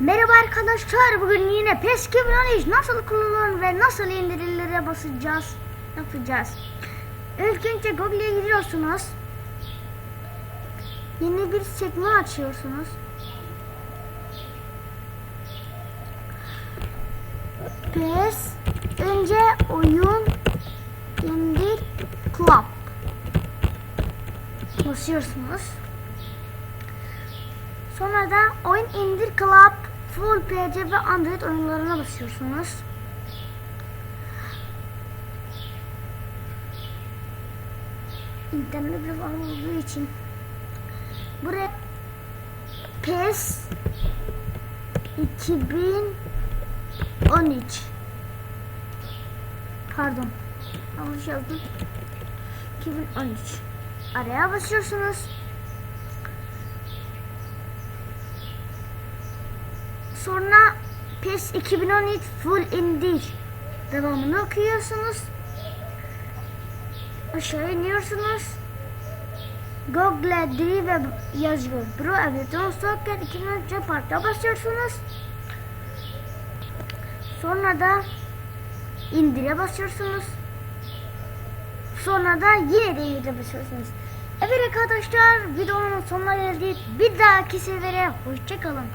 Merhaba arkadaşlar bugün yine PES 2013 nasıl kullanılır ve nasıl indirilere basacağız yapacağız. İlk önce Google'e giriyorsunuz. Yeni bir sekme açıyorsunuz. PES önce oyun indir club basıyorsunuz. Sonra da oyun indir club full PC ve Android oyunlarına basıyorsunuz. İnternet bir var olduğu için. Buraya PES 2013 Pardon. Yanlış yazdım. 2013 araya basıyorsunuz Sonra PES 2013 full indir. Devamını okuyorsunuz. Aşağı iniyorsunuz. Google Drive yazıyor. Pro Aviation Soccer 2013 parka basıyorsunuz. Sonra da indire basıyorsunuz. Sonra da yine de indire basıyorsunuz. Evet arkadaşlar videonun sonuna geldik. Bir dahaki sefere hoşçakalın.